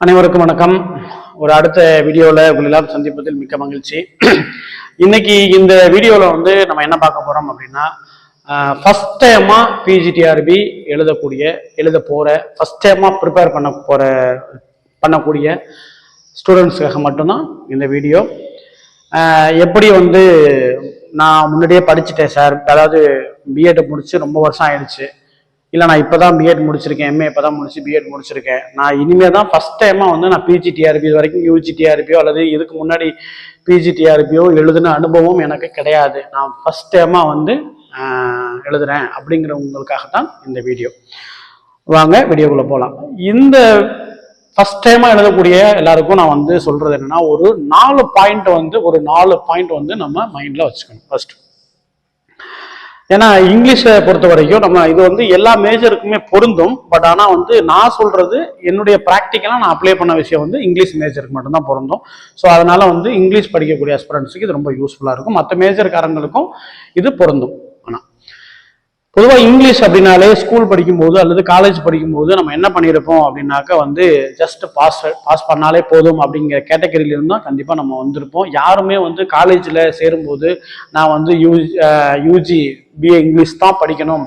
அனைவருக்கும் வணக்கம். ஒரு அடுத்த வீடியோவில் உங்கள் எல்லாரும் சந்திப்பதில் மிக்க மகிழ்ச்சி. இன்னைக்கு இந்த வீடியோவில் வந்து நம்ம என்ன பார்க்க போகிறோம் அப்படின்னா ஃபஸ்ட் டைமாக பிஜிடிஆர்பி எழுதக்கூடிய எழுத போகிற ஃபஸ்ட் டைமாக ப்ரிப்பேர் பண்ண போகிற பண்ணக்கூடிய ஸ்டூடெண்ட்ஸுக்காக மட்டும்தான் இந்த வீடியோ. எப்படி வந்து நான் முன்னாடியே படிச்சுட்டேன் சார் அதாவது பிஎட் முடிச்சு ரொம்ப வருஷம் ஆயிடுச்சு. இல்லை நான் இப்போ தான் பிஎட் முடிச்சிருக்கேன் எம்ஏ இப்போ தான் முடிச்சு பிஎட் முடிச்சிருக்கேன். நான் இனிமேல் தான் ஃபஸ்ட் டைமாக வந்து நான் பிஜிடிஆர்பி இது வரைக்கும் யூஜிடிஆர்பியோ அல்லது இதுக்கு முன்னாடி பிஜிடிஆர்பியோ எழுதின அனுபவம் எனக்கு கிடையாது. நான் ஃபஸ்ட் டைமாக வந்து எழுதுறேன் அப்படிங்கிறவங்களுக்காக தான் இந்த வீடியோ. வாங்க வீடியோக்குள்ளே போகலாம் இந்த ஃபர்ஸ்ட் டைமாக எழுதக்கூடிய எல்லாருக்கும் நான் வந்து சொல்கிறது என்னன்னா ஒரு நாலு பாயிண்ட் வந்து ஒரு நாலு பாயிண்ட் வந்து நம்ம மைண்டில் வச்சுக்கணும். ஃபஸ்ட்டு ஏன்னா இங்கிலீஷை பொறுத்த வரைக்கும் நம்ம இது வந்து எல்லா மேஜருக்குமே பொருந்தும். பட் ஆனால் வந்து நான் சொல்றது என்னுடைய ப்ராக்டிக்கலாக நான் அப்ளை பண்ண விஷயம் வந்து இங்கிலீஷ் மேஜருக்கு மட்டும்தான் பொருந்தும். ஸோ அதனால வந்து இங்கிலீஷ் படிக்கக்கூடிய அஸ்பிரண்ட்ஸுக்கு இது ரொம்ப யூஸ்ஃபுல்லாக இருக்கும். மற்ற மேஜர்காரங்களுக்கும் இது பொருந்தும். பொதுவாக இங்கிலீஷ் அப்படின்னாலே ஸ்கூல் படிக்கும்போது அல்லது காலேஜ் படிக்கும்போது நம்ம என்ன பண்ணியிருப்போம் அப்படின்னாக்கா வந்து ஜஸ்ட் பாஸ் பாஸ் பண்ணாலே போதும் அப்படிங்கிற கேட்டகரியில தான் கண்டிப்பாக நம்ம வந்திருப்போம். யாருமே வந்து காலேஜில் சேரும்போது நான் வந்து யூ யூஜி பிஏ இங்கிலீஷ் தான் படிக்கணும்.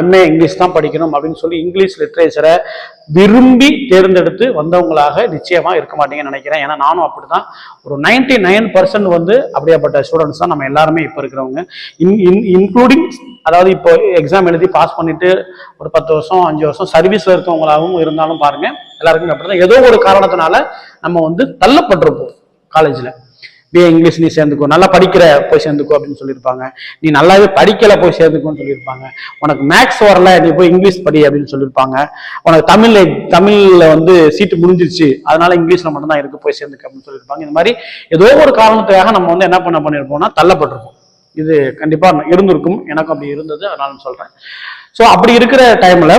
எம்ஏ இங்கிலீஷ் தான் படிக்கணும் அப்படின்னு சொல்லி இங்கிலீஷ் லிட்ரேச்சரை விரும்பி தேர்ந்தெடுத்து வந்தவங்களாக நிச்சயமாக இருக்க மாட்டீங்கன்னு நினைக்கிறேன். ஏன்னா நானும் அப்படிதான் ஒரு நைன்டி நைன் பர்சன்ட் வந்து அப்படியாப்பட்ட ஸ்டூடெண்ட்ஸ் தான் நம்ம எல்லாருமே இப்போ இருக்கிறவங்க. இன் இன்க்ளூடிங் அதாவது இப்போ எக்ஸாம் எழுதி பாஸ் பண்ணிட்டு ஒரு பத்து வருஷம் அஞ்சு வருஷம் சர்வீஸில் இருக்கவங்களாகவும் இருந்தாலும் பாருங்கள் எல்லாருக்குமே அப்படிதான் ஏதோ ஒரு காரணத்தினால நம்ம வந்து தள்ளப்பட்டிருப்போம் காலேஜில் பிஏ இங்கிலீஷ் நீ சேர்ந்துக்கோ. நல்லா படிக்கிற போய் சேர்ந்துக்கோ அப்படின்னு சொல்லியிருப்பாங்க. நீ நல்லாவே படிக்கல போய் சேர்ந்துக்கோன்னு சொல்லியிருப்பாங்க. உனக்கு மேக்ஸ் வரல நீ போய் இங்கிலீஷ் படி அப்படின்னு சொல்லியிருப்பாங்க. உனக்கு தமிழ் தமிழில் வந்து சீட்டு முடிஞ்சிருச்சு. அதனால இங்கிலீஷில் மட்டும்தான் இருக்கு போய் சேர்ந்துக்க அப்படின்னு சொல்லியிருப்பாங்க. இந்த மாதிரி ஏதோ ஒரு காரணத்துக்காக நம்ம வந்து என்ன பண்ண பண்ணியிருப்போம்னா தள்ளப்பட்டிருப்போம். இது கண்டிப்பாக இருந்திருக்கும். எனக்கும் அப்படி இருந்தது அதனால நான் ஸோ அப்படி இருக்கிற டைமில்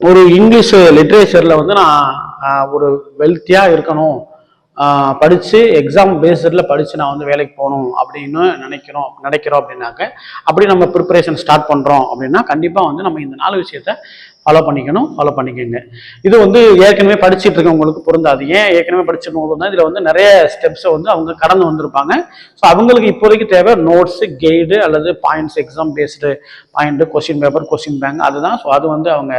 ஒரு இங்கிலீஷ் லிட்ரேச்சரில் வந்து நான் ஒரு வெல்த்தியாக இருக்கணும். படித்து எக்ஸாம் பேஸ்டில் படித்து நான் வந்து வேலைக்கு போகணும் அப்படின்னு நினைக்கிறோம் நினைக்கிறோம் அப்படின்னாக்க அப்படி நம்ம ப்ரிப்பரேஷன் ஸ்டார்ட் பண்ணுறோம் அப்படின்னா கண்டிப்பாக வந்து நம்ம இந்த நாலு விஷயத்த ஃபாலோ பண்ணிக்கணும் ஃபாலோ பண்ணிக்கோங்க. இது வந்து ஏற்கனவே படிச்சுட்டு இருக்கவங்களுக்கு பொருந்தாது. ஏன் ஏற்கனவே படிச்சிருக்கவங்களுக்கு தான் இதில் வந்து நிறைய ஸ்டெப்ஸை வந்து அவங்க கடந்து வந்திருப்பாங்க. ஸோ அவங்களுக்கு இப்போதைக்கு தேவை நோட்ஸு கைடு அல்லது points exam based point question paper question bank அதுதான். ஸோ அது வந்து அவங்க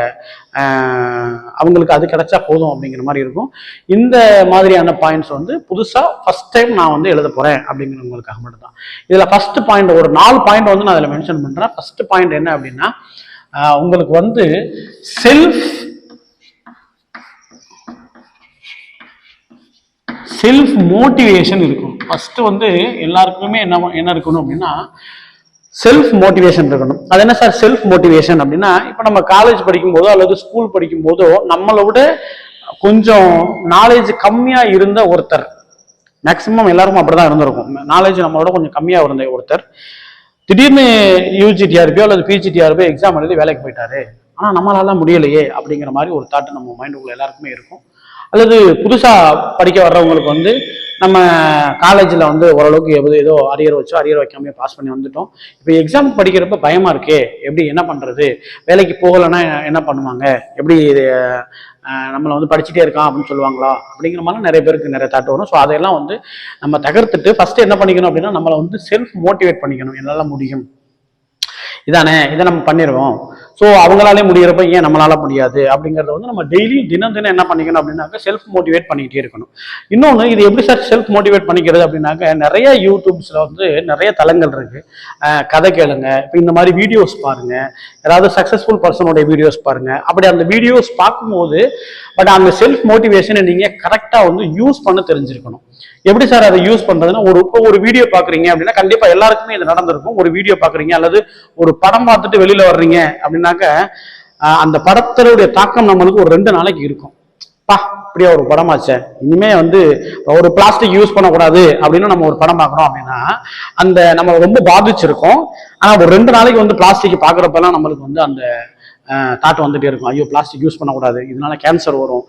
அவங்களுக்கு அது கிடைச்சா போதும் அப்படிங்கிற மாதிரி இருக்கும். இந்த மாதிரியான பாயிண்ட்ஸ் வந்து புதுசாக ஃபஸ்ட் டைம் நான் வந்து எழுத போகிறேன் அப்படிங்கிறவங்களுக்காக மட்டும்தான். இதில் ஃபஸ்ட்டு பாயிண்ட் ஒரு நாலு பாயிண்ட் வந்து நான் அதில் மென்ஷன் பண்ணுறேன் ஃபஸ்ட்டு பாயிண்ட் என்ன அப்படின்னா உங்களுக்கு வந்து செல்ஃப் செல்ஃப் மோட்டிவேஷன் இருக்கும். ஃபஸ்ட்டு வந்து எல்லாருக்குமே என்ன என்ன இருக்கணும் அப்படின்னா செல்ஃப் மோட்டிவேஷன் இருக்கணும். அது என்ன சார்? செல்ஃப் மோட்டிவேஷன் அப்படின்னா இப்போ நம்ம காலேஜ் படிக்கும்போதோ அல்லது ஸ்கூல் படிக்கும்போதோ நம்மளை விட கொஞ்சம் நாலேஜ் கம்மியாக இருந்த ஒருத்தர். மேக்சிமம் எல்லாருக்கும் அப்படிதான் இருந்திருக்கும். நாலேஜ் நம்மளோட கொஞ்சம் கம்மியாக இருந்த ஒருத்தர். திடீர்னு யூஜிடிஆர்பியோ அல்லது பிஜிடிஆர்பியோ எக்ஸாம் எழுதி வேலைக்கு போயிட்டாரு. ஆனால் நம்மளால முடியலையே அப்படிங்கிற மாதிரி ஒரு தாட் நம்ம மைண்டுக்குள்ள எல்லாருக்குமே இருக்கும். அல்லது புதுசாக படிக்க வர்றவங்களுக்கு வந்து நம்ம காலேஜில் வந்து ஓரளவுக்கு எது ஏதோ அரியர் வச்சோ அரியர் வைக்காமே பாஸ் பண்ணி வந்துட்டோம். இப்போ எக்ஸாம் படிக்கிறப்ப பயமாக இருக்கே எப்படி என்ன பண்ணுறது வேலைக்கு போகலைன்னா என்ன பண்ணுவாங்க? எப்படி இது, நம்மளை வந்து படிச்சுட்டே இருக்கான் அப்படின்னு சொல்லுவாங்களா? அப்படிங்கிற மாதிரி நிறைய பேருக்கு நிறைய தாட் வரும். ஸோ அதையெல்லாம் வந்து நம்ம தகர்த்துட்டு ஃபஸ்ட்டு என்ன பண்ணிக்கணும் அப்படின்னா நம்மளை வந்து செல்ஃப் மோட்டிவேட் பண்ணிக்கணும். என்னால் முடியும். இதானே இதை நம்ம பண்ணிடுவோம் ஸோ அவங்களாலே முடிகிறப்ப ஏன் நம்மளால முடியாது? அப்படிங்கிறத வந்து நம்ம டெய்லியும் தினம் தினம் என்ன பண்ணிக்கணும் அப்படின்னாக்க செல்ஃப் மோட்டிவேட் பண்ணிக்கிட்டே இருக்கணும். இன்னொன்று இது எப்படி சார் செல்ஃப் மோட்டிவேட் பண்ணிக்கிறது அப்படின்னாக்க நிறைய யூடியூப்ஸில் வந்து நிறைய தளங்கள் இருக்கு. கதை கேளுங்க. இப்போ இந்த மாதிரி வீடியோஸ் பாருங்க. ஏதாவது சக்ஸஸ்ஃபுல் பர்சனோட வீடியோஸ் பாருங்க. அப்படி அந்த வீடியோஸ் பார்க்கும்போது பட் அந்த செல்ஃப் மோட்டிவேஷனை நீங்கள் கரெக்டாக வந்து யூஸ் பண்ண தெரிஞ்சிருக்கணும். எப்படி சார் அதை யூஸ் பண்ணுறதுன்னா ஒரு இப்போ ஒரு வீடியோ பார்க்குறீங்க அப்படின்னா கண்டிப்பாக எல்லாருக்குமே இது நடந்திருக்கும். ஒரு வீடியோ பார்க்குறீங்க அல்லது ஒரு படம் பார்த்துட்டு வெளியில் வர்றீங்க அப்படின்னாக்க அந்த படத்தினுடைய தாக்கம் நம்மளுக்கு ஒரு ரெண்டு நாளைக்கு இருக்கும். பா இப்படியா ஒரு படமாச்சே. இனிமே வந்து ஒரு பிளாஸ்டிக் யூஸ் பண்ணக்கூடாது அப்படின்னு நம்ம ஒரு படம் பார்க்குறோம் அப்படின்னா அந்த நம்ம ரொம்ப பாதிச்சிருக்கோம். ஆனால் ஒரு ரெண்டு நாளைக்கு வந்து பிளாஸ்டிக் பார்க்குறப்பெல்லாம் நம்மளுக்கு வந்து அந்த தாட் வந்துட்டே இருக்கும். ஐயோ பிளாஸ்டிக் யூஸ் பண்ணக்கூடாது. இதனால கேன்சர் வரும்.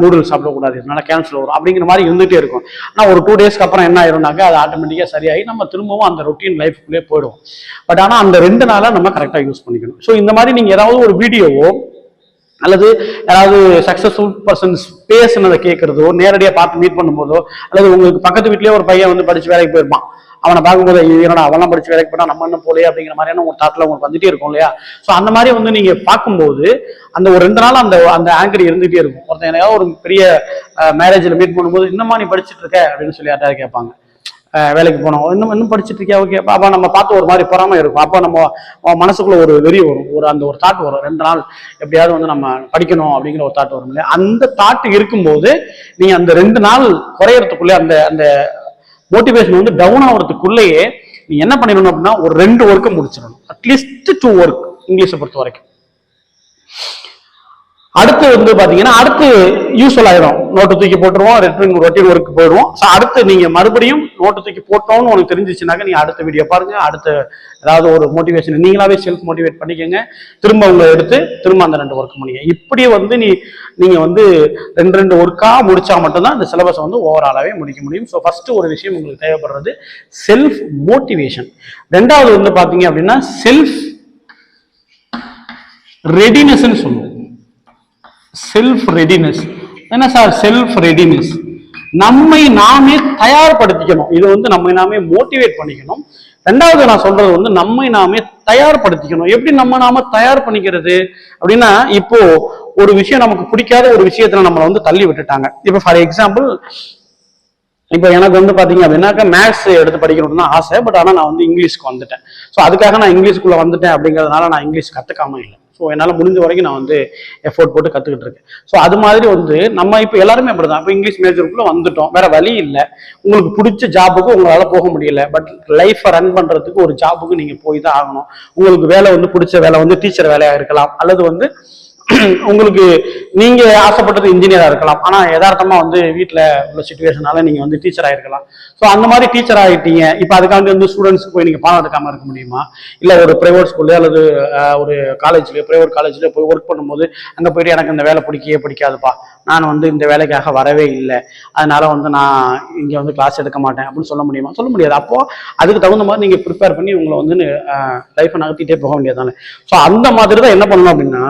நூடுல்ஸ் சாப்பிடக்கூடாது. இதனால கேன்சர் வரும். அப்படிங்கிற மாதிரி இருந்துகிட்டே இருக்கும். ஆனால் ஒரு டூ டேஸ்க்கு அப்புறம் என்ன ஆயிரும்னாக்க அது ஆட்டோமேட்டிக்காக சரியாகி நம்ம திரும்பவும் அந்த ரொட்டீன் லைஃப்குள்ளே போயிடும் பட் ஆனால் அந்த ரெண்டு நாளாக நம்ம கரெக்டாக யூஸ் பண்ணிக்கணும். ஸோ இந்த மாதிரி நீங்கள் ஏதாவது ஒரு வீடியோவோ அல்லது யாராவது சக்சஸ்ஃபுல் பர்சன்ஸ் பேசுனதை கேட்கறதோ நேரடியாக பார்த்து மீட் பண்ணும்போதோ அல்லது உங்களுக்கு பக்கத்து வீட்லேயே ஒரு பையன் வந்து படித்து வேலைக்கு போயிருப்பான். அவனை பார்க்கும்போது "ஐயோ, என்னடா அவன்லாம் படிச்சு வேலைக்கு போனா நம்ம என்ன போலே அப்படிங்கிற மாதிரியான ஒரு தாட்டில் உங்களுக்கு வந்துட்டே இருக்கும் இல்லையா? ஸோ அந்த மாதிரி வந்து நீங்க பார்க்கும்போது அந்த ஒரு ரெண்டு நாள் அந்த அந்த ஆங்கர் இருந்துகிட்டே இருக்கும். ஒருத்தன் என்னையாவது ஒரு பெரிய மேரேஜில் மீட் பண்ணும்போது இன்னமா நீ படிச்சுட்டு இருக்க? அப்படின்னு சொல்லி யார்ட்டாவது கேட்பாங்க. வேலைக்கு போனோம். இன்னும் இன்னும் படிச்சுட்டு இருக்கியா? ஓகே. அப்போ நம்ம பார்த்து ஒரு மாதிரி பொறாமல் இருக்கும். அப்போ நம்ம மனசுக்குள்ள ஒரு வெறி வரும். ஒரு அந்த ஒரு தாட் வரும். ரெண்டு நாள் எப்படியாவது வந்து நம்ம படிக்கணும் அப்படிங்கிற ஒரு தாட் வரும் இல்லையா? அந்த தாட் இருக்கும்போது நீங்கள் அந்த ரெண்டு நாள் குறையறதுக்குள்ளே அந்த அந்த மோட்டிவேஷன் வந்து டவுன் ஆகிறதுக்குள்ளேயே நீ என்ன பண்ணிடணும் அப்படின்னா ஒரு ரெண்டு ஒர்க்கை முடிச்சிடணும். அட்லீஸ்ட் டூ ஒர்க் இங்கிலீஷை பொறுத்த வரைக்கும் அடுத்து வந்து பார்த்தீங்கன்னா அடுத்து யூஸ்ஃபுல் ஆயிடும். நோட்டு தூக்கி போட்டுருவோம் ரெட்டின் ரொட்டீன் ஒர்க் போயிடுவோம். ஸோ அடுத்து நீங்கள் மறுபடியும் நோட்டு தூக்கி போட்டோம்னு உனக்கு தெரிஞ்சிச்சுனாக்க நீங்கள் அடுத்த வீடியோ பாருங்க. அடுத்த ஏதாவது ஒரு மோட்டிவேஷன் நீங்களாவே செல்ஃப் மோட்டிவேட் பண்ணிக்கோங்க. திரும்ப உங்களை எடுத்து திரும்ப அந்த ரெண்டு ஒர்க் முடியுங்க இப்படி வந்து நீ நீங்கள் வந்து ரெண்டு ரெண்டு ஒர்க்காக முடிச்சா மட்டும்தான் இந்த சிலபஸை வந்து ஓவராலாகவே முடிக்க முடியும். ஸோ ஃபர்ஸ்ட் ஒரு விஷயம் உங்களுக்கு தேவைப்படுறது செல்ஃப் மோட்டிவேஷன் ரெண்டாவது வந்து பார்த்தீங்க அப்படின்னா செல்ஃப் ரெடினஸ்ன்னு சொல்லுவோம். செல்ஃப் ரெடினஸ் என்ன சார் செல்ஃப் ரெடினஸ் நம்மை நாமே தயார்படுத்திக்கணும். இது வந்து நம்மை நாமே மோட்டிவேட் பண்ணிக்கணும். ரெண்டாவது நான் சொல்றது வந்து நம்மை நாமே தயார்படுத்திக்கணும். எப்படி நம்ம நாம தயார் பண்ணிக்கிறது? அப்படின்னா இப்போ ஒரு விஷயம் நமக்கு பிடிக்காத ஒரு விஷயத்துல நம்மளை வந்து தள்ளி விட்டுட்டாங்க. இப்போ ஃபார் எக்ஸாம்பிள் இப்போ எனக்கு வந்து பாத்தீங்க அப்படின்னாக்கா மேக்ஸ் எடுத்து படிக்கணும்னு தான் ஆசை. பட் ஆனால் நான் வந்து இங்கிலீஷ்க்கு வந்துட்டேன். ஸோ அதுக்காக நான் இங்கிலீஷ்குள்ள வந்துட்டேன் அப்படிங்கிறதுனால நான் இங்கிலீஷ் கற்றுக்காம இல்லை. ஸோ என்னால் முடிஞ்ச வரைக்கும் நான் வந்து எஃபோர்ட் போட்டு கற்றுக்கிட்டு இருக்கேன். ஸோ அது மாதிரி வந்து நம்ம இப்போ எல்லாருமே அப்படிதான். இப்போ இங்கிலீஷ் மேஜருக்குள்ளே வந்துட்டோம். வேற வழி இல்லை. உங்களுக்கு பிடிச்ச ஜாபுக்கு உங்களால் போக முடியல. பட் லைஃப்பை ரன் பண்ணுறதுக்கு ஒரு ஜாபுக்கு நீங்கள் போய் தான் ஆகணும். உங்களுக்கு வேலை வந்து பிடிச்ச வேலை வந்து டீச்சர் வேலையாக இருக்கலாம். அல்லது வந்து உங்களுக்கு நீங்க ஆசைப்பட்டது இன்ஜினியரா இருக்கலாம். ஆனா யதார்த்தமா வந்து வீட்டுல உள்ள சுச்சுவேஷனால நீங்க வந்து டீச்சர் ஆயிருக்கலாம். ஸோ அந்த மாதிரி டீச்சர் ஆகிட்டீங்க இப்போ அதுக்காண்டி வந்து ஸ்டூடெண்ட்ஸ்க்கு போய் நீங்க பணம் எடுக்காம இருக்க முடியுமா? இல்ல ஒரு பிரைவேட் ஸ்கூல்ல அல்லது ஒரு காலேஜ்லயோ பிரைவேட் காலேஜ்ல போய் ஒர்க் பண்ணும்போது அங்க போயிட்டு எனக்கு இந்த வேலை பிடிக்கவே பிடிக்காதுப்பா. நான் வந்து இந்த வேலைக்காக வரவே இல்லை. அதனால வந்து நான் இங்க வந்து கிளாஸ் எடுக்க மாட்டேன் அப்படின்னு சொல்ல முடியுமா? சொல்ல முடியாது. அப்போ அதுக்கு தகுந்த மாதிரி நீங்க ப்ரிப்பேர் பண்ணி உங்களை வந்து லைஃப்பை நகர்த்திட்டே போக வேண்டியதானே ஸோ அந்த மாதிரி தான் என்ன பண்ணணும் அப்படின்னா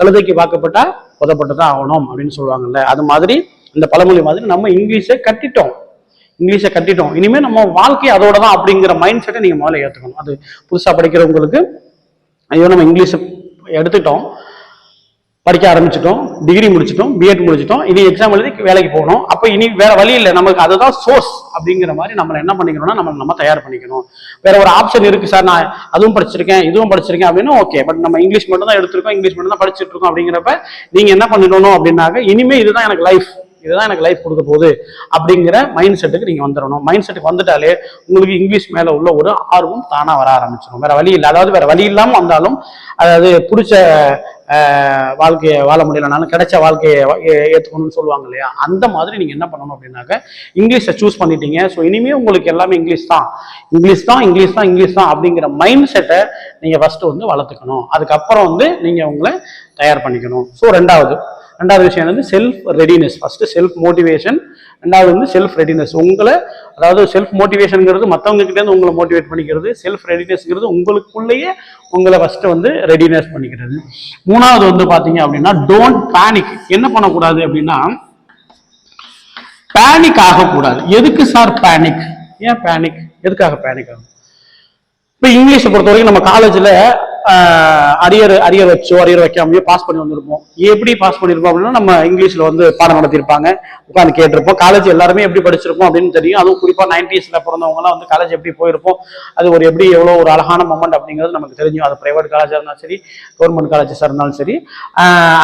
கழுதைக்கு பார்க்கப்பட்டா புதப்பட்டு தான் ஆகணும் அப்படின்னு சொல்லுவாங்கல்ல. அது மாதிரி இந்த பழமொழி மாதிரி நம்ம இங்கிலீஷை கட்டிட்டோம். இங்கிலீஷை கட்டிட்டோம். இனிமே நம்ம வாழ்க்கை அதோட தான் அப்படிங்கிற மைண்ட் செட்டை நீங்க முதல்ல ஏத்துக்கணும். அது புதுசா படிக்கிறவங்களுக்கு ஐயோ நம்ம இங்கிலீஷை எடுத்துட்டோம் படிக்க ஆரம்பிச்சிட்டோம் டிகிரி முடிச்சிட்டோம் பிஎட் முடிச்சிட்டோம் இனி எக்ஸாம் எழுதி வேலைக்கு போகணும். அப்போ இனி வேற வழி இல்லை. நமக்கு அதுதான் சோர்ஸ் அப்படிங்கிற மாதிரி நம்மளை என்ன பண்ணிக்கணும்னா நம்ம நம்ம தயார் பண்ணிக்கணும். வேற ஒரு ஆப்ஷன் இருக்கு சார் நான் அதுவும் படிச்சிருக்கேன் இதுவும் படிச்சிருக்கேன் அப்படின்னு ஓகே பட் நம்ம இங்கிலீஷ் மட்டும் தான் எடுத்திருக்கோம் இங்கிலீஷ் மட்டும் தான் படிச்சிட்டு இருக்கோம் அப்படிங்கிறப்ப நீங்க என்ன பண்ணிடணும் அப்படின்னாக்க இனிமே இதுதான் எனக்கு லைஃப் இதுதான் எனக்கு லைஃப் கொடுக்க போகுது அப்படிங்கிற மைண்ட் செட்டுக்கு நீங்க வந்துடணும். மைண்ட் செட்டுக்கு வந்துட்டாலே உங்களுக்கு இங்கிலீஷ் மேல உள்ள ஒரு ஆர்வம் தானா வர ஆரம்பிச்சிடும் வேற வழி இல்லை. அதாவது வேற வழி இல்லாமல் வந்தாலும் அதாவது பிடிச்ச வாழ்க்கையை வாழ முடியலனாலும் கிடைச்ச வாழ்க்கையை ஏற்றுக்கணும்னு சொல்லுவாங்க இல்லையா? அந்த மாதிரி நீங்கள் என்ன பண்ணணும் அப்படின்னாக்க இங்கிலீஷை சூஸ் பண்ணிட்டீங்க. ஸோ இனிமேல் உங்களுக்கு எல்லாமே இங்கிலீஷ் தான். இங்கிலீஷ் தான் இங்கிலீஷ் தான் இங்கிலீஷ் தான் அப்படிங்கிற மைண்ட் செட்டை நீங்கள் ஃபஸ்ட்டு வந்து வளர்த்துக்கணும். அதுக்கப்புறம் வந்து நீங்கள் உங்களை தயார் பண்ணிக்கணும். ஸோ ரெண்டாவது ரெண்டாவது விஷயம் வந்து self readiness first self motivation ரெண்டாவது வந்து செல்ஃப் ரெடினஸ் உங்களை அதாவது செல்ஃப் மோட்டிவேஷனுங்கிறது மற்றவங்க கிட்டேருந்து உங்களை மோட்டிவேட் பண்ணிக்கிறது. செல்ஃப் ரெடினஸ்ங்கிறது உங்களுக்குள்ளேயே உங்களை ஃபர்ஸ்ட் வந்து ரெடினஸ் பண்ணிக்கிறது. மூணாவது வந்து பார்த்தீங்க அப்படின்னா டோன்ட் பேனிக் என்ன பண்ணக்கூடாது அப்படின்னா பேனிக் ஆகக்கூடாது. எதுக்கு சார் பேனிக் ஏன் பேனிக் எதுக்காக பேனிக் ஆகும்? இப்போ இங்கிலீஷை பொறுத்த வரைக்கும் நம்ம காலேஜில் அரியர் அரியர் வச்சோ அரியர் வைக்காமையோ பாஸ் பண்ணி வந்திருப்போம். எப்படி பாஸ் பண்ணியிருப்போம் அப்படின்னா நம்ம இங்கிலீஷில் வந்து பாடம் நடத்தியிருப்பாங்க. உட்காந்து கேட்டிருப்போம். காலேஜ் எல்லாருமே எப்படி படிச்சிருப்போம் அப்படின்னு தெரியும். அதுவும் குறிப்பாக நைன்டிஸில் பிறந்தவங்கலாம் வந்து காலேஜ் எப்படி போயிருப்போம். அது ஒரு எப்படி எவ்வளோ ஒரு அழகான மொமெண்ட் அப்படிங்கிறது நமக்கு தெரியும். அது ப்ரைவேட் காலேஜாக இருந்தாலும் சரி கவர்மெண்ட் காலேஜஸாக இருந்தாலும் சரி.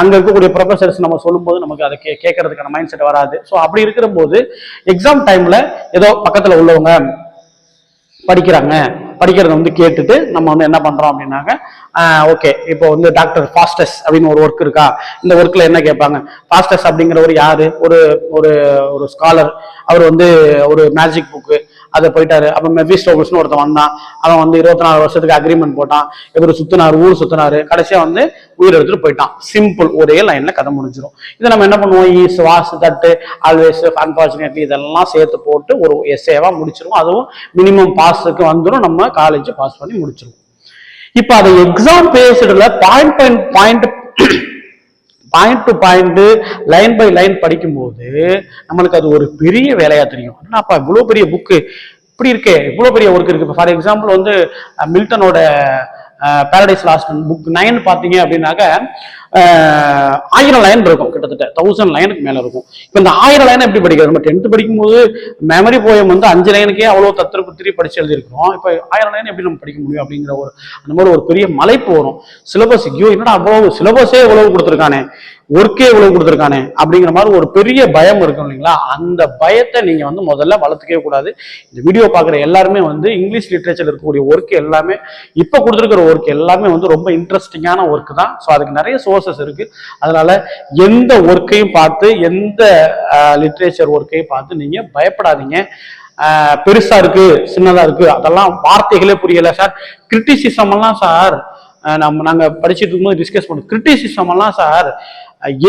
அங்கே இருக்கக்கூடிய ப்ரொஃபசர்ஸ் நம்ம சொல்லும்போது நமக்கு அதை கே கேட்கறதுக்கான மைண்ட் செட் வராது. ஸோ அப்படி இருக்கிற போது எக்ஸாம் டைமில் ஏதோ பக்கத்தில் உள்ளவங்க படிக்கிறாங்க. படிக்கிறத வந்து கேட்டுட்டு நம்ம வந்து என்ன பண்றோம் அப்படின்னாக்க ஓகே இப்போ வந்து டாக்டர் ஃபாஸ்டஸ் அப்படின்னு ஒரு ஒர்க் இருக்கா? இந்த ஒர்க்ல என்ன கேட்பாங்க? ஃபாஸ்டஸ் அப்படிங்கிறவர் யாரு? ஒரு ஒரு ஒரு ஸ்காலர் அவர் வந்து ஒரு மேஜிக் புக்கு அதை போயிட்டாரு. அப்போ மெபிஸ்டோபஸ்னு ஒருத்தன் வந்தான். அவன் வந்து இருபத்தி நாலு வருஷத்துக்கு அக்ரிமெண்ட் போட்டான். இவர் சுத்தினாரு ஊர் சுத்தினாரு. கடைசியா வந்து உயிர் எடுத்துட்டு போயிட்டான். சிம்பிள் ஒரே லைன்ல கதை முடிஞ்சிடும் இதை நம்ம என்ன பண்ணுவோம்? Is was that always unfortunately இதெல்லாம் சேர்த்து போட்டு ஒரு எஸ்ஏவா முடிச்சிருவோம். அதுவும் மினிமம் பாஸுக்கு வந்துடும் நம்ம காலேஜ் பாஸ் பண்ணி முடிச்சிருவோம். இப்போ அதை எக்ஸாம் பேசுறதுல point point point point to point line by line படிக்கும்போது நம்மளுக்கு அது ஒரு பெரிய வேலையா தெரியும். என்னப்பா இவ்வளோ பெரிய புக்கு இப்படி இருக்கே இவ்வளோ பெரிய ஒர்க் இருக்கு. ஃபார் எக்ஸாம்பிள் வந்து மில்டனோட பேரடைஸ் லாஸ்ட் புக் நைன் பார்த்தீங்க அப்படின்னாக்க ஆயிரம் லைன் இருக்கும். கிட்டத்தட்ட தௌசண்ட் லைனுக்கு மேலே இருக்கும். இப்போ இந்த ஆயிரம் லைன் எப்படி படிக்கிறது? நம்ம டென்த்து படிக்கும்போது மெமரி போயம் வந்து அஞ்சு லைனுக்கே அவ்வளோ தத்திர புத்திரி படிச்சு எழுதிருக்கிறோம் இப்போ ஆயிரம் லைன் எப்படி நம்ம படிக்க முடியும் அப்படிங்கிற ஒரு அந்த மாதிரி ஒரு பெரிய மலைப்பு வரும். சிலபஸ் ஐயோ என்னடா அவ்வளோ சிலபஸே இவ்வளவு கொடுத்துருக்கானே? ஒர்க்கே இவ்வளவு கொடுத்துருக்கானே? அப்படிங்கிற மாதிரி ஒரு பெரிய பயம் இருக்கும் இல்லைங்களா? அந்த பயத்தை நீங்கள் வந்து முதல்ல வளர்த்துக்கவே கூடாது. இந்த வீடியோ பார்க்குற எல்லாருமே வந்து இங்கிலீஷ் லிட்ரேச்சர் இருக்கக்கூடிய ஒர்க் எல்லாமே இப்போ கொடுத்துருக்கிற ஒர்க் எல்லாமே வந்து ரொம்ப இன்ட்ரெஸ்டிங்கான ஒர்க் தான். ஸோ அதுக்கு நிறைய ப்ரோசஸ் இருக்கு. அதனால எந்த ஒர்க்கையும் பார்த்து எந்த லிட்ரேச்சர் ஒர்க்கையும் பார்த்து நீங்க பயப்படாதீங்க. பெருசா இருக்கு சின்னதா இருக்கு அதெல்லாம் வார்த்தைகளே புரியல சார். கிரிட்டிசிசம் எல்லாம் சார் நம்ம நாங்க படிச்சுட்டு இருக்கும்போது டிஸ்கஸ் பண்ணோம். கிரிட்டிசிசம் எல்லாம் சார்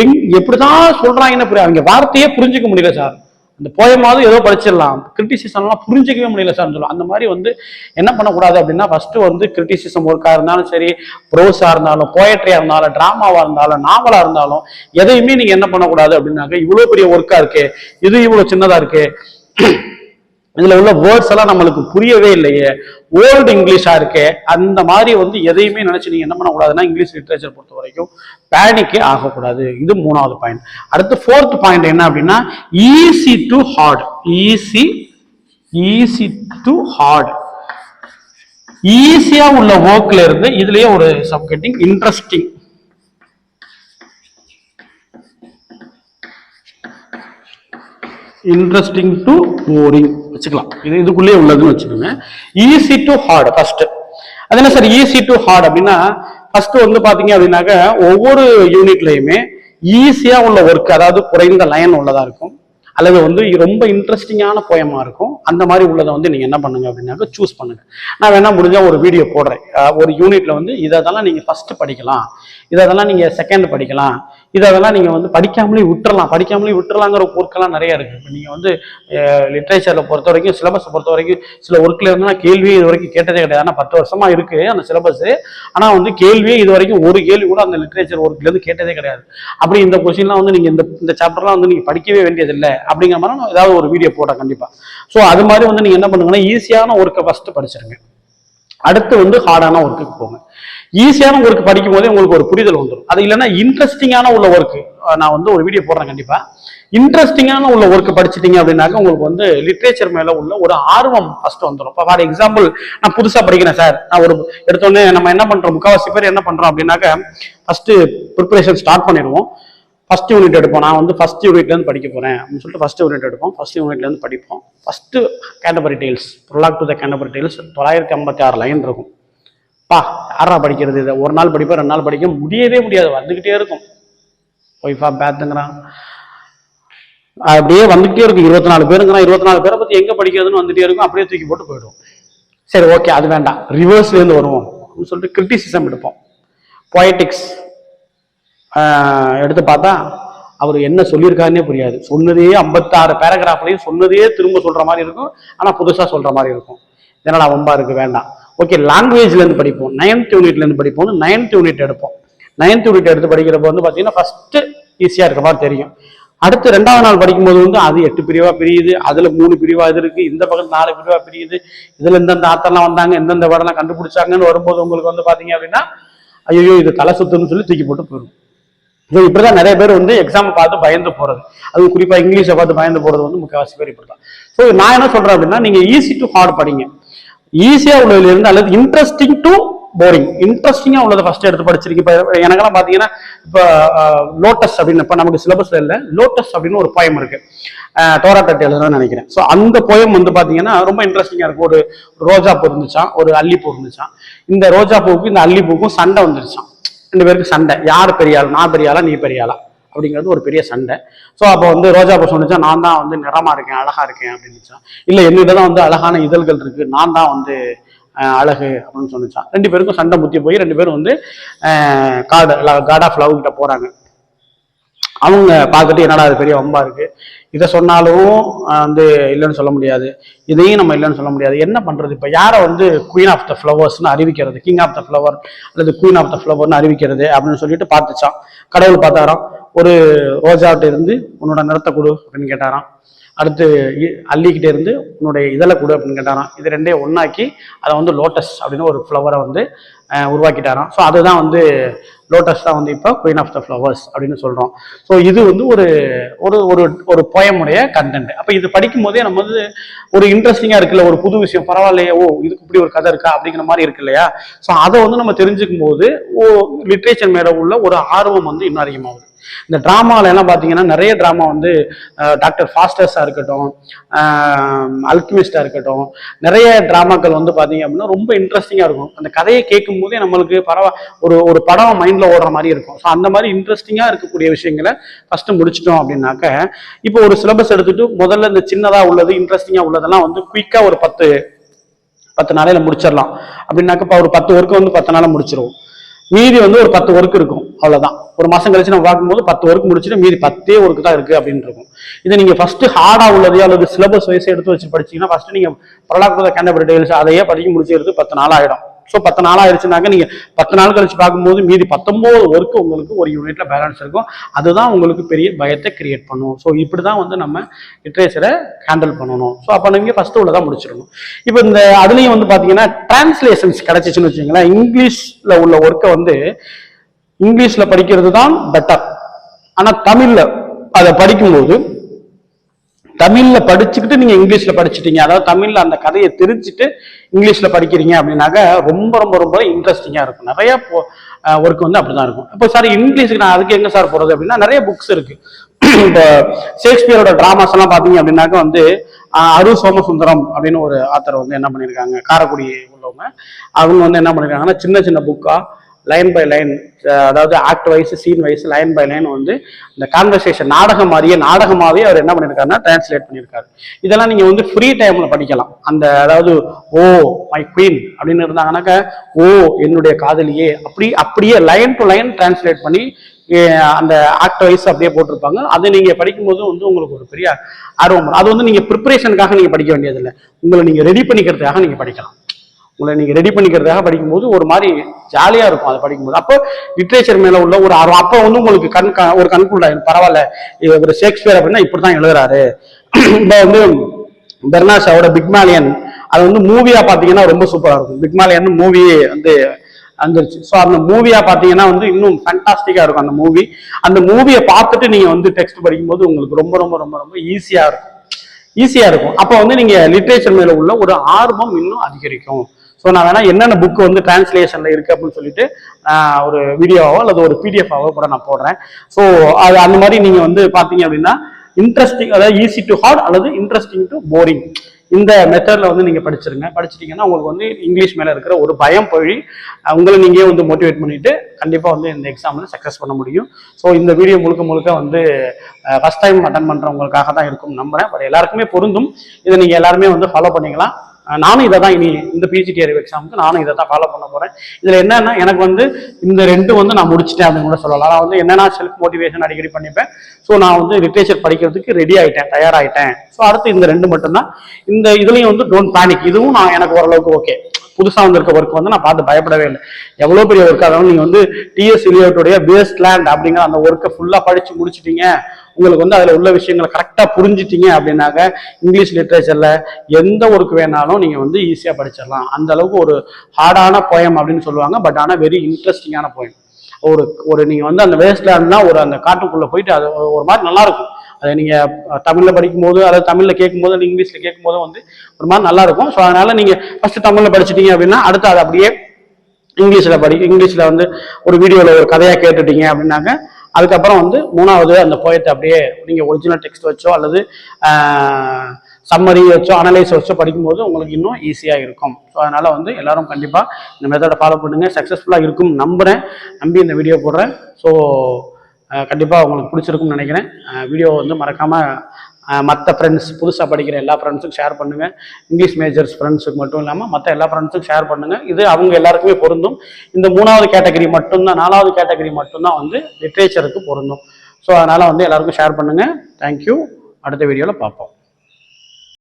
எங் எப்படிதான் சொல்றாங்கன்னு புரிய அவங்க வார்த்தையே புரிஞ்சுக்க முடியல சார். அந்த போயமாவது ஏதோ படிச்சிடலாம். கிரிட்டிசிசம்லாம் புரிஞ்சிக்கவே முடியல சார் சொல்லுவோம் அந்த மாதிரி வந்து என்ன பண்ணக்கூடாது அப்படின்னா ஃபர்ஸ்ட் வந்து கிரிட்டிசிசம் ஒர்க்காக இருந்தாலும் சரி ப்ரோஸாக இருந்தாலும் போயட்ரியா இருந்தாலும் ட்ராமாவாக இருந்தாலும் நாவலாக இருந்தாலும் எதையுமே நீங்கள் என்ன பண்ணக்கூடாது அப்படின்னாக்க இவ்வளோ பெரிய ஒர்க்காக இருக்கு இது இவ்வளோ சின்னதாக இருக்குது இதுல உள்ள வேர்ட்ஸ் எல்லாம் நம்மளுக்கு புரியவே இல்லையே. ஓல்டு இங்கிலீஷா இருக்கே. அந்த மாதிரி வந்து எதையுமே நினைச்சு நீங்க என்ன பண்ணக்கூடாதுன்னா இங்கிலீஷ் லிட்ரேச்சர் பொறுத்த வரைக்கும் பேனிக்கே ஆகக்கூடாது. இது மூணாவது பாயிண்ட் அடுத்து ஃபோர்த் பாயிண்ட் என்ன அப்படின்னா easy to hard easy easy to hard ஈஸியா உள்ள ஒர்க்ல இருந்து இதுலயே ஒரு சப்கெட்டிங் இன்ட்ரெஸ்டிங் இன்ட்ரெஸ்டிங் டு போரிங் வச்சுக்கலாம். இது இதுக்குள்ளேயே உள்ளதுன்னு வச்சுக்கோங்க. ஈஸி டு ஹார்ட் ஃபர்ஸ்ட் அது என்ன சார் ஈஸி டு ஹார்ட் அப்படின்னா ஃபர்ஸ்ட் வந்து பாத்தீங்க அப்படின்னாக்க ஒவ்வொரு யூனிட்லயுமே ஈஸியா உள்ள ஒர்க் அதாவது குறைந்த லைன் உள்ளதா இருக்கும். அல்லது வந்து ரொம்ப இன்ட்ரெஸ்டிங்கான போயமா இருக்கும். அந்த மாதிரி உள்ளதை வந்து நீங்க என்ன பண்ணுங்க அப்படின்னாக்க சூஸ் பண்ணுங்க. நான் வேணா முடிஞ்சா ஒரு வீடியோ போடுறேன். ஒரு யூனிட்ல வந்து இதெல்லாம் நீங்க ஃபர்ஸ்ட் படிக்கலாம். இதெல்லாம் நீங்க செகண்ட் படிக்கலாம். இதெல்லாம் நீங்க வந்து படிக்காமலே விட்டுறலாம். படிக்காமலே விட்டுறலாங்கிற ஒர்க்கெல்லாம் நிறைய இருக்கு. இப்போ நீங்க வந்து லிட்ரேச்சரில் பொறுத்த வரைக்கும் சிலபஸ் பொறுத்த வரைக்கும் சில ஒர்க்ல இருந்து நான் கேள்வியே இது வரைக்கும் கேட்டதே கிடையாது. ஆனால் பத்து வருஷமா இருக்கு அந்த சிலபஸ் ஆனால் வந்து கேள்வியே இது வரைக்கும் ஒரு கேள்வி கூட அந்த லிட்ரேச்சர் ஒர்க்ல இருந்து கேட்டதே கிடையாது. அப்படி இந்த கொஸ்டின்லாம் வந்து நீங்க இந்த இந்த சாப்டர்லாம் வந்து நீங்க படிக்கவே வேண்டியதில்லை. அப்படிங்கிற மாதிரி நான் ஏதாவது ஒரு வீடியோ போட்டேன் கண்டிப்பாக ஸோ அது மாதிரி வந்து நீங்க என்ன பண்ணுங்கன்னா ஈஸியான ஒர்க்கை ஃபஸ்ட்டு படிச்சிருங்க. அடுத்து வந்து ஹார்டான ஒர்க்குக்கு போங்க. ஈஸியான ஒர்க் படிக்கும் போதே உங்களுக்கு ஒரு புரிதல் வந்துடும் அது இல்லைன்னா இன்ட்ரெஸ்டிங்கான உள்ள ஒர்க் நான் வந்து ஒரு வீடியோ போடுறேன் கண்டிப்பா. இன்ட்ரெஸ்டிங்கான உள்ள ஒர்க் படிச்சிட்டீங்க அப்படின்னாக்க உங்களுக்கு வந்து லிட்ரேச்சர் மேல உள்ள ஒரு ஆர்வம் ஃபர்ஸ்ட் வந்துடும் இப்போ ஃபார் எக்ஸாம்பிள் நான் புதுசா படிக்கிறேன் சார் நான் ஒரு எடுத்தோடனே நம்ம என்ன பண்றோம்? முக்காவாசி பேர் என்ன பண்றோம் அப்படின்னாக்க ஃபர்ஸ்ட் ப்ரிப்பரேஷன் ஸ்டார்ட் பண்ணிடுவோம். ஃபர்ஸ்ட் யூனிட் எடுப்போம். நான் வந்து ஃபர்ஸ்ட் யூனிட்ல இருந்து படிக்க போறேன் அப்படின்னு சொல்லிட்டு ஃபர்ஸ்ட் யூனிட் எடுப்போம். ஃபர்ஸ்ட் யூனிட்ல இருந்து படிப்போம். First Canterbury Tales prologue to the Canterbury Tales தொள்ளாயிரத்தி ஐம்பத்தி ஆறு லைன் இருக்கும். பா யாரா படிக்கிறது இதை? ஒரு நாள் படிப்பேன் ரெண்டு நாள் படிக்க முடியவே முடியாது வந்துக்கிட்டே இருக்கும். ஒய்ஃபா பேத்துங்கிறான். அப்படியே வந்துகிட்டே இருக்கும். இருபத்தி நாலு பேருங்கிறான். இருபத்தி நாலு பேரை பற்றி எங்கே படிக்கிறதுன்னு வந்துட்டே இருக்கும். அப்படியே தூக்கி போட்டு போயிடும் சரி ஓகே அது வேண்டாம். ரிவர்ஸ்லேருந்து வருவோம். அப்படின்னு சொல்லிட்டு கிரிட்டிசிசம் எடுப்போம். பொயட்டிக்ஸ் எடுத்து பார்த்தா அவர் என்ன சொல்லியிருக்காருன்னே புரியாது. சொன்னதே ஐம்பத்தாறு பேராகிராஃப்லையும் சொன்னதே திரும்ப சொல்கிற மாதிரி இருக்கும். ஆனால் புதுசாக சொல்கிற மாதிரி இருக்கும். இதனால வம்பா இருக்குது வேண்டாம். ஓகே லாங்குவேஜ்லேருந்து படிப்போம். நைன்த் யூனிட்லேருந்து படிப்போம் நைன்த் யூனிட் எடுப்போம். நைன்த் யூனிட் எடுத்து படிக்கிறப்ப வந்து பார்த்தீங்கன்னா ஃபஸ்ட்டு ஈஸியாக இருக்க மாதிரி தெரியும். அடுத்து ரெண்டாவது நாள் படிக்கும்போது வந்து அது எட்டு பிரிவாக பிரியுது. அதில் மூணு பிரிவாக இது இருக்குது இந்த பக்கம் நாலு பிரிவாக பிரியுது. இதில் இந்தந்த ஆத்தெல்லாம் வந்தாங்க எந்தெந்த வேர்டெல்லாம் கண்டுபிடிச்சாங்கன்னு வரும்போது உங்களுக்கு வந்து பார்த்தீங்க அப்படின்னா ஐயோ இது தலை சுத்துன்னு சொல்லி தூக்கி போட்டு போயிடும். ஸோ இப்படிதான் நிறைய பேர் வந்து எக்ஸாம் பார்த்து பயந்து போறது. அது குறிப்பாக இங்கிலீஷை பார்த்து பயந்து போறது வந்து முக்கால்வாசி பேர் இப்படிதான். ஸோ நான் என்ன சொல்றேன் அப்படின்னா நீங்க ஈஸி டு ஹார்ட் படிங்க. ஈஸியா உள்ளதுல இருந்து அல்லது இன்ட்ரெஸ்டிங் டு போரிங் இன்ட்ரெஸ்டிங்கா உள்ளதை ஃபர்ஸ்ட் எடுத்து படிச்சிருக்கு இப்போ எனக்கெல்லாம் பாத்தீங்கன்னா இப்போ லோட்டஸ் அப்படின்னு இப்போ நமக்கு சிலபஸ்ல இல்லை. லோட்டஸ் அப்படின்னு ஒரு பயம் இருக்கு. டோரா தட்டு எழுதுறதுன்னு நினைக்கிறேன். ஸோ அந்த போயம் வந்து பாத்தீங்கன்னா ரொம்ப இன்ட்ரெஸ்டிங்கா இருக்கும் ஒரு ரோஜா பூ இருந்துச்சான் ஒரு அல்லிப்பூ இருந்துச்சான் இந்த ரோஜா பூவுக்கும் இந்த அல்லிப்பூக்கும் சண்டை வந்துருச்சான் ரெண்டு பேருக்கு சண்டை. யார் பெரிய ஆள் நான் பெரிய ஆளா நீ பெரிய ஆளா அப்படிங்கிறது ஒரு பெரிய சண்டை. ஸோ அப்போ வந்து ரோஜா பூ சொன்னிச்சா நான் தான் வந்து நிறமா இருக்கேன் அழகா இருக்கேன் அப்படின்னுச்சா இல்லை என்னிட்ட தான் வந்து அழகான இதழ்கள் இருக்கு நான் தான் வந்து அழகு அப்படின்னு சொன்னிச்சான் ரெண்டு பேருக்கும் சண்டை முத்தி போய் ரெண்டு பேரும் வந்து காடு காட் ஆஃப் லவ் கிட்ட போறாங்க. அவங்க பார்த்துட்டு என்னடா அது பெரிய வம்பா இருக்கு. இதை சொன்னாலும் வந்து இல்லைன்னு சொல்ல முடியாது. இதையும் நம்ம இல்லைன்னு சொல்ல முடியாது. என்ன பண்றது? இப்போ யாரை வந்து குயின் ஆஃப் த ஃப்ளவர்ஸ்னு அறிவிக்கிறது? கிங் ஆஃப் த ஃப்ளவர் அல்லது குயின் ஆஃப் த ஃப்ளவர்னு அறிவிக்கிறது அப்படின்னு சொல்லிட்டு பார்த்துச்சான் கடவுள் பார்த்தாராம். ஒரு ரோஜாட்ட இருந்து உன்னோட நிறத்தை கொடு அப்படின்னு கேட்டாராம். அடுத்து அள்ளிக்கிட்டே இருந்து உன்னுடைய இதழை கொடு அப்படின்னு கேட்டாராம். இது ரெண்டையும் ஒன்றாக்கி அதை வந்து லோட்டஸ் அப்படின்னு ஒரு ஃப்ளவரை வந்து உருவாக்கிட்டாராம். ஸோ அதுதான் வந்து லோட்டஸ் தான் வந்து இப்போ குயின் ஆஃப் த ஃப்ளவர்ஸ் அப்படின்னு சொல்கிறோம் ஸோ இது வந்து ஒரு ஒரு ஒரு ஒரு போயமுடைய கண்டென்ட் அப்போ இது படிக்கும் போதே நம்ம வந்து ஒரு இன்ட்ரெஸ்டிங்காக இருக்குல்ல ஒரு புது விஷயம் பரவாயில்லையே ஓ இதுக்கு இப்படி ஒரு கதை இருக்கா அப்படிங்கிற மாதிரி இருக்கு இல்லையா? ஸோ அதை வந்து நம்ம தெரிஞ்சுக்கும் போது ஓ லிட்ரேச்சர் மேலே உள்ள ஒரு ஆர்வம் வந்து இன்னும் அதிகமாகுது. இந்த ட்ராமாவில் எல்லாம் பார்த்தீங்கன்னா நிறைய ட்ராமா வந்து டாக்டர் ஃபாஸ்டர்ஸாக இருக்கட்டும் அல்கமிஸ்டாக இருக்கட்டும் நிறைய ட்ராமாக்கள் வந்து பார்த்தீங்க அப்படின்னா ரொம்ப இன்ட்ரெஸ்டிங்காக இருக்கும். அந்த கதையை கேட்கும் போதே நம்மளுக்கு பரவா ஒரு ஒரு படம் மைண்டில் ஓடுற மாதிரி இருக்கும். ஸோ அந்த மாதிரி இன்ட்ரெஸ்டிங்காக இருக்கக்கூடிய விஷயங்களை ஃபஸ்ட்டு முடிச்சிட்டோம் அப்படின்னாக்க இப்போ ஒரு சிலபஸ் எடுத்துகிட்டு முதல்ல இந்த சின்னதாக உள்ளது இன்ட்ரெஸ்டிங்காக உள்ளதெல்லாம் வந்து குயிக்காக ஒரு பத்து பத்து நாளையில முடிச்சிடலாம். அப்படின்னாக்க இப்போ ஒரு பத்து ஒர்க்கு வந்து பத்து நாளில் முடிச்சிருவோம். மீதி வந்து ஒரு பத்து ஒர்க் இருக்கும். அவ்வளோதான் ஒரு மாதம் கழிச்சு நம்ம பார்க்கும்போது பத்து ஒர்க் முடிச்சுட்டு மீதி பத்தே ஒர்க் தான் இருக்குது அப்படின்னு இருக்கும். இதை நீங்கள் ஃபஸ்ட்டு ஹார்டாக உள்ளதையோ அல்லது சிலபஸ் வைஸ் எடுத்து வச்சு படிச்சீங்கன்னா ஃபஸ்ட்டு நீங்கள் பிரலாக் கேண்டபரி டெய்ல்ஸ் அதையே படிக்க முடிச்சுக்கிறது பத்து நாள் ஆகிடும் ஸோ பத்து நாள் ஆயிடுச்சுனாக்க நீங்கள் பத்து நாள் கழிச்சு பார்க்கும்போது மீதி பத்தொம்போது ஒர்க்கு உங்களுக்கு ஒரு யூனிட்ல பேலன்ஸ் இருக்கும். அதுதான் உங்களுக்கு பெரிய பயத்தை கிரியேட் பண்ணும். ஸோ இப்படி தான் வந்து நம்ம லிட்ரேச்சரை ஹேண்டில் பண்ணணும். ஸோ அப்போ நீங்கள் ஃபர்ஸ்ட் உள்ளதான் முடிச்சிடணும். இப்போ இந்த அதுலேயும் வந்து பார்த்தீங்கன்னா டிரான்ஸ்லேஷன்ஸ் கிடச்சிச்சுன்னு வச்சுங்களேன் இங்கிலீஷில் உள்ள ஒர்க்கை வந்து இங்கிலீஷில் படிக்கிறது தான் பெட்டர் ஆனால் தமிழில் அதை படிக்கும்போது தமிழ்ல படிச்சுக்கிட்டு நீங்க இங்கிலீஷ்ல படிச்சிட்டீங்க. அதாவது தமிழ்ல அந்த கதையை தெரிஞ்சுட்டு இங்கிலீஷ்ல படிக்கிறீங்க அப்படின்னாக்க ரொம்ப ரொம்ப ரொம்ப இன்ட்ரெஸ்டிங்கா இருக்கும். நிறைய ஒர்க் வந்து அப்படிதான் இருக்கும். இப்போ சார் இங்கிலீஷுக்கு நான் அதுக்கு எங்க சார் போறது அப்படின்னா நிறைய புக்ஸ் இருக்கு. இப்போ ஷேக்ஸ்பியரோட டிராமாஸ் எல்லாம் பாத்தீங்க அப்படின்னாக்க வந்து அரு சோமசுந்தரம் அப்படின்னு ஒரு ஆத்தர் வந்து என்ன பண்ணியிருக்காங்க காரைக்குடி உள்ளவங்க. அவங்க வந்து என்ன பண்ணிருக்காங்கன்னா சின்ன சின்ன புக்கா லைன் பை லைன் அதாவது act wise scene wise line by line வந்து இந்த கான்வர்சேஷன் நாடகம் மாதிரியே நாடகமாகவே அவர் என்ன பண்ணியிருக்காருன்னா டிரான்ஸ்லேட் பண்ணியிருக்காரு இதெல்லாம் நீங்கள் வந்து ஃப்ரீ டைமில் படிக்கலாம். அந்த அதாவது ஓ மை குயின் அப்படின்னு இருந்தாங்கன்னாக்க ஓ என்னுடைய காதலியே அப்படி அப்படியே லைன் டு லைன் டிரான்ஸ்லேட் பண்ணி அந்த ஆக்ட் வைஸ் அப்படியே போட்டிருப்பாங்க. அதை நீங்கள் படிக்கும்போது வந்து உங்களுக்கு ஒரு பெரிய ஆர்வம் அது வந்து நீங்கள் ப்ரிப்பரேஷனுக்காக நீங்கள் படிக்க வேண்டியதில்லை. உங்களை நீங்கள் ரெடி பண்ணிக்கிறதுக்காக நீங்கள் படிக்கலாம். உங்களை நீங்க ரெடி பண்ணிக்கிறதுக்காக படிக்கும்போது ஒரு மாதிரி ஜாலியா இருக்கும் அதை படிக்கும்போது. அப்போ லிட்ரேச்சர் மேல உள்ள ஒரு ஆர்வம். அப்போ வந்து உங்களுக்கு கண் ஒரு கண்குள்ள பரவாயில்ல இவர் ஷேக்ஸ்பியர் அப்படின்னா இப்படிதான் எழுதுறாரு. இப்போ வந்து பெர்னாஷாவோட பிக்மாலியன் அது வந்து மூவியா பாத்தீங்கன்னா ரொம்ப சூப்பரா இருக்கும். பிக்மாலியன் மூவி வந்து வந்துருச்சு. ஸோ அந்த மூவியா பாத்தீங்கன்னா வந்து இன்னும் ஃபேண்டாஸ்டிக்கா இருக்கும் அந்த மூவி அந்த மூவியை பார்த்துட்டு நீங்க வந்து டெக்ஸ்ட் படிக்கும்போது உங்களுக்கு ரொம்ப ரொம்ப ரொம்ப ரொம்ப ஈஸியா இருக்கும். ஈஸியா இருக்கும். அப்போ வந்து நீங்க லிட்ரேச்சர் மேல உள்ள ஒரு ஆர்வம் இன்னும் அதிகரிக்கும். ஸோ நான் வேணா என்னென்ன புக் வந்து டிரான்ஸ்லேஷனில் இருக்குது அப்படின்னு சொல்லிட்டு ஒரு வீடியோவோ அல்லது ஒரு பிடிஎஃபாவோ கூட நான் போடுறேன். ஸோ அது அந்த மாதிரி நீங்கள் வந்து பார்த்தீங்க அப்படின்னா இன்ட்ரெஸ்டிங் அதாவது ஈஸி டு ஹார்ட் அல்லது இன்ட்ரெஸ்டிங் டு போரிங் இந்த மெத்தடில் வந்து நீங்கள் படிச்சிருங்க. படிச்சிட்டிங்கன்னா உங்களுக்கு வந்து இங்கிலீஷ் மேலே இருக்கிற ஒரு பயம் போய் உங்களை நீங்களே வந்து மோட்டிவேட் பண்ணிவிட்டு கண்டிப்பாக வந்து இந்த எக்ஸாமில் சக்ஸஸ் பண்ண முடியும். ஸோ இந்த வீடியோ முழுக்க முழுக்க வந்து ஃபர்ஸ்ட் டைம் அட்டன் பண்ணுறவங்களுக்காக தான் இருக்கும் நம்புறேன். பட் எல்லாருக்குமே பொருந்தும். இதை நீங்கள் எல்லாருமே வந்து ஃபாலோ பண்ணிக்கலாம். நானும் இதை தான் இனி இந்த பிஜிடிஆர் எக்ஸாமுக்கு நானும் இதை தான் ஃபாலோ பண்ண போகிறேன் இதில் என்னென்னா எனக்கு வந்து இந்த ரெண்டு வந்து நான் முடிச்சிட்டேன் அப்படின்னு கூட சொல்லலாம். நான் வந்து என்னென்னா செல்ஃப் மோட்டிவேஷன் அடிக்கடி பண்ணிப்பேன். ஸோ நான் வந்து லிட்ரேச்சர் படிக்கிறதுக்கு ரெடி ஆகிட்டேன் தயாராகிட்டேன் ஸோ அடுத்து இந்த ரெண்டு மட்டும்தான். இந்த இதுலேயும் வந்து டோன்ட் பேனிக் இதுவும் நான் எனக்கு ஓரளவுக்கு ஓகே புதுசாக வந்திருக்க ஒர்க் வந்து நான் பார்த்து பயப்படவே இல்லை. எவ்வளோ பெரிய ஒர்க் அதாவது நீங்கள் வந்து டிஎஸ் இலியோட்டுடைய வேஸ்ட் லேண்ட் அப்படிங்கிற அந்த ஒர்க்கை ஃபுல்லாக படித்து முடிச்சிட்டீங்க. உங்களுக்கு வந்து அதில் உள்ள விஷயங்களை கரெக்டாக புரிஞ்சிட்டீங்க அப்படின்னாக்க இங்கிலீஷ் லிட்ரேச்சரில் எந்த ஒர்க் வேணாலும் நீங்கள் வந்து ஈஸியாக படிச்சிடலாம். அந்த அளவுக்கு ஒரு ஹார்டான போயம் அப்படின்னு சொல்லுவாங்க. பட் ஆனால் வெரி இன்ட்ரெஸ்டிங்கான போயம் ஒரு ஒரு நீங்கள் வந்து அந்த வேஸ்ட்லேண்ட்னா ஒரு அந்த காட்டுக்குள்ளே போயிட்டு அது ஒரு- மாதிரி நல்லாயிருக்கும் அதை நீங்கள் தமிழில் படிக்கும்போது படிக்கும் போது அதாவது தமிழில் கேட்கும்போது போது இங்கிலீஷில் கேட்கும்போது வந்து ஒரு மாதிரி நல்லா இருக்கும் ஸோ அதனால நீங்கள் ஃபர்ஸ்ட் தமிழில் படிச்சிட்டீங்க அப்படின்னா அடுத்து அதை அப்படியே இங்கிலீஷில் படி இங்கிலீஷில் வந்து ஒரு வீடியோவில் ஒரு கதையாக கேட்டுட்டீங்க அப்படின்னாங்க. அதுக்கப்புறம் வந்து மூணாவது அந்த போயத்தை அப்படியே நீங்கள் ஒரிஜினல் டெக்ஸ்ட் வச்சோ அல்லது சம்மரி வச்சோ அனலைஸ் வச்சோ படிக்கும்போது உங்களுக்கு இன்னும் ஈஸியாக இருக்கும். ஸோ அதனால் வந்து எல்லாரும் கண்டிப்பாக இந்த மெத்தடை ஃபாலோ பண்ணுங்கள் சக்ஸஸ்ஃபுல்லாக இருக்கும் நம்புகிறேன் நம்பி இந்த வீடியோ போடுறேன். ஸோ கண்டிப்பாக உங்களுக்கு பிடிச்சிருக்கும்னு நினைக்கிறேன். வீடியோ வந்து மறக்காமல் மற்ற ஃப்ரெண்ட்ஸ் புதுசாக படிக்கிற எல்லா ஃப்ரெண்ட்ஸுக்கும் ஷேர் பண்ணுங்கள் இங்கிலீஷ் மேஜர்ஸ் ஃப்ரெண்ட்ஸுக்கு மட்டும் இல்லாமல் மற்ற எல்லா ஃப்ரெண்ட்ஸுக்கும் ஷேர் பண்ணுங்கள் இது அவங்க எல்லாருக்குமே பொருந்தும். இந்த மூணாவது கேட்டகரி மட்டும்தான் நாலாவது கேட்டகரி மட்டும்தான் வந்து லிட்ரேச்சருக்கு பொருந்தும். ஸோ அதனால் வந்து எல்லாருக்கும் ஷேர் பண்ணுங்கள் தேங்க்யூ அடுத்த வீடியோவில் பார்ப்போம்.